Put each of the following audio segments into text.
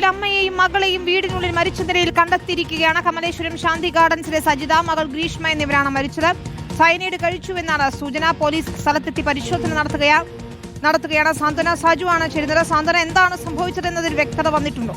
നിലയിൽ അമ്മയെയും മകളെയും വീടിനുള്ളിൽ മരിച്ച നിലയിൽ കണ്ടെത്തിയിരിക്കുകയാണ്. കമലേശ്വരം ശാന്തി ഗാർഡൻസിലെ സജിത മകൾ ഗ്രീഷ്മ എന്നിവരാണ് മരിച്ചത്. സൈനൈഡ് കഴിച്ചുവെന്നാണ് സൂചന. പോലീസ് സ്ഥലത്തെത്തി പരിശോധന നടത്തുകയാണ് നടത്തുകയാണ്. സാന്ത്വന സാജു ആണ് സാന്ത്വന എന്താണ് സംഭവിച്ചതെന്നതിൽ വ്യക്തത വന്നിട്ടുണ്ടോ?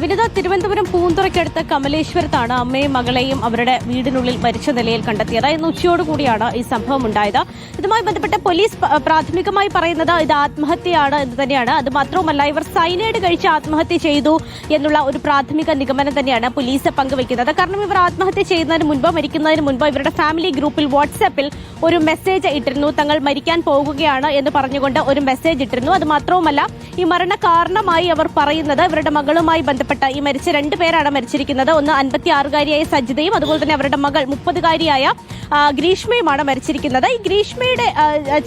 വിനിത തിരുവനന്തപുരം പൂന്തുറയ്ക്കടുത്ത് കമലേശ്വരത്താണ് അമ്മയും മകളെയും അവരുടെ വീടിനുള്ളിൽ മരിച്ച നിലയിൽ കണ്ടെത്തിയത്. ഇന്ന് ഉച്ചയോടുകൂടിയാണ് ഈ സംഭവം ഉണ്ടായത്. ഇതുമായി ബന്ധപ്പെട്ട് പോലീസ് പ്രാഥമികമായി പറയുന്നത് ഇത് ആത്മഹത്യയാണ് എന്ന് തന്നെയാണ്. അത് മാത്രവുമല്ല ഇവർ സൈനൈഡ് കഴിച്ച് ആത്മഹത്യ ചെയ്തു എന്നുള്ള ഒരു പ്രാഥമിക നിഗമനം തന്നെയാണ് പോലീസ് പങ്കുവയ്ക്കുന്നത്. കാരണം ഇവർ ആത്മഹത്യ ചെയ്യുന്നതിന് മുൻപ് മരിക്കുന്നതിന് മുൻപ് ഇവരുടെ ഫാമിലി ഗ്രൂപ്പിൽ വാട്സാപ്പിൽ ഒരു മെസ്സേജ് ഇട്ടിരുന്നു. തങ്ങൾ മരിക്കാൻ പോകുകയാണ് എന്ന് പറഞ്ഞുകൊണ്ട് ഒരു മെസ്സേജ് ഇട്ടിരുന്നു. അത് മാത്രവുമല്ല ഈ മരണ കാരണമായി അവർ പറയുന്നത് ഇവരുടെ മകളുമായി ബന്ധപ്പെട്ട ഈ മരിച്ച രണ്ടു പേരാണ് മരിച്ചിരിക്കുന്നത്. ഒന്ന് അൻപത്തി ആറുകാരിയായ സജിതയും അതുപോലെ തന്നെ അവരുടെ മകൾ മുപ്പതുകാരിയായ ഗ്രീഷ്മയുമാണ് മരിച്ചിരിക്കുന്നത്. ഈ ഗ്രീഷ്മയുടെ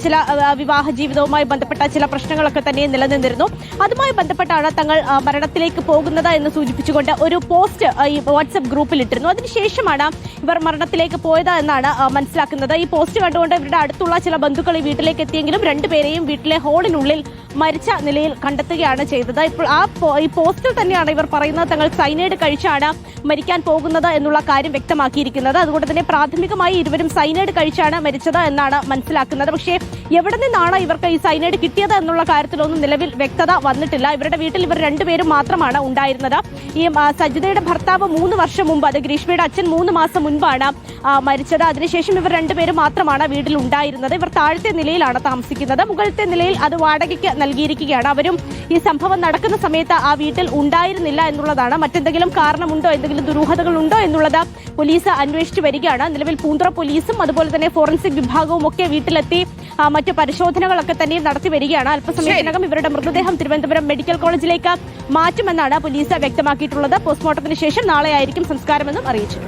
ചില വിവാഹ ജീവിതവുമായി ബന്ധപ്പെട്ട ചില പ്രശ്നങ്ങളൊക്കെ തന്നെ നിലനിന്നിരുന്നു. അതുമായി ബന്ധപ്പെട്ടാണ് തങ്ങൾ മരണത്തിലേക്ക് പോകുന്നത് എന്ന് സൂചിപ്പിച്ചുകൊണ്ട് ഒരു പോസ്റ്റ് ഈ വാട്സ്ആപ്പ് ഗ്രൂപ്പിൽ ഇട്ടിരുന്നു. അതിനുശേഷമാണ് ഇവർ മരണത്തിലേക്ക് പോയത് എന്നാണ് മനസ്സിലാക്കുന്നത്. ഈ പോസ്റ്റ് കണ്ടുകൊണ്ട് ഇവരുടെ അടുത്തുള്ള ചില ബന്ധുക്കൾ ഈ വീട്ടിലേക്ക് എത്തിയെങ്കിലും രണ്ടുപേരെയും വീട്ടിലെ ഹോളിനുള്ളിൽ മരിച്ച നിലയിൽ കണ്ടെത്തുകയാണ് ചെയ്തത്. ഇപ്പോൾ ആ ഈ പോസ്റ്റിൽ തന്നെയാണ് ഇവർ പറയുന്നത് തങ്ങൾ സൈനൈഡ് കഴിച്ചാണ് മരിക്കാൻ പോകുന്നത് എന്നുള്ള കാര്യം വ്യക്തമാക്കിയിരിക്കുന്നത്. അതുകൊണ്ട് തന്നെ പ്രാഥമികമായി ഇരുവരും സൈനൈഡ് കഴിച്ചാണ് മരിച്ചത് എന്നാണ് മനസ്സിലാക്കുന്നത്. പക്ഷേ എവിടെ നിന്നാണ് ഇവർക്ക് ഈ സൈനൈഡ് കിട്ടിയത് എന്നുള്ള കാര്യത്തിലൊന്നും നിലവിൽ വ്യക്തത വന്നിട്ടില്ല. ഇവരുടെ വീട്ടിൽ ഇവർ രണ്ടുപേരും മാത്രമാണ് ഉണ്ടായിരുന്നത്. ഈ സജിതയുടെ ഭർത്താവ് മൂന്ന് വർഷം മുമ്പ് അത് ഗ്രീഷ്മയുടെ അച്ഛൻ മൂന്ന് മാസം മുൻപാണ് മരിച്ചത്. അതിനുശേഷം ഇവർ രണ്ടുപേരും മാത്രമാണ് വീട്ടിൽ ഉണ്ടായിരുന്നത്. ഇവർ താഴത്തെ നിലയിലാണ് താമസിക്കുന്നത്. മുകളിലത്തെ നിലയിൽ അത് വാടകയ്ക്ക് നൽകിയിരിക്കുകയാണ്. അവരും ഈ സംഭവം നടക്കുന്ന സമയത്ത് ആ വീട്ടിൽ ഉണ്ടായിരുന്നില്ല എന്നുള്ളതാണ്. മറ്റെന്തെങ്കിലും കാരണമുണ്ടോ? എന്തെങ്കിലും ദുരൂഹതകളുണ്ടോ എന്നുള്ളത് പോലീസ് അന്വേഷിച്ചു വരികയാണ്. നിലവിൽ പൂന്തുറ പോലീസും അതുപോലെ തന്നെ ഫോറൻസിക് വിഭാഗവും ഒക്കെ വീട്ടിലെത്തി മറ്റ് മറ്റു പരിശോധനകളൊക്കെ തന്നെ നടത്തി വരികയാണ്. അല്പസമയത്തിനകം ഇവരുടെ മൃതദേഹം തിരുവനന്തപുരം മെഡിക്കൽ കോളേജിലേക്ക് മാറ്റുമെന്നാണ് പോലീസ് വ്യക്തമാക്കിയിട്ടുള്ളത്. പോസ്റ്റ്മോർട്ടത്തിന് ശേഷം നാളെയായിരിക്കും സംസ്കാരമെന്നും അറിയിച്ചു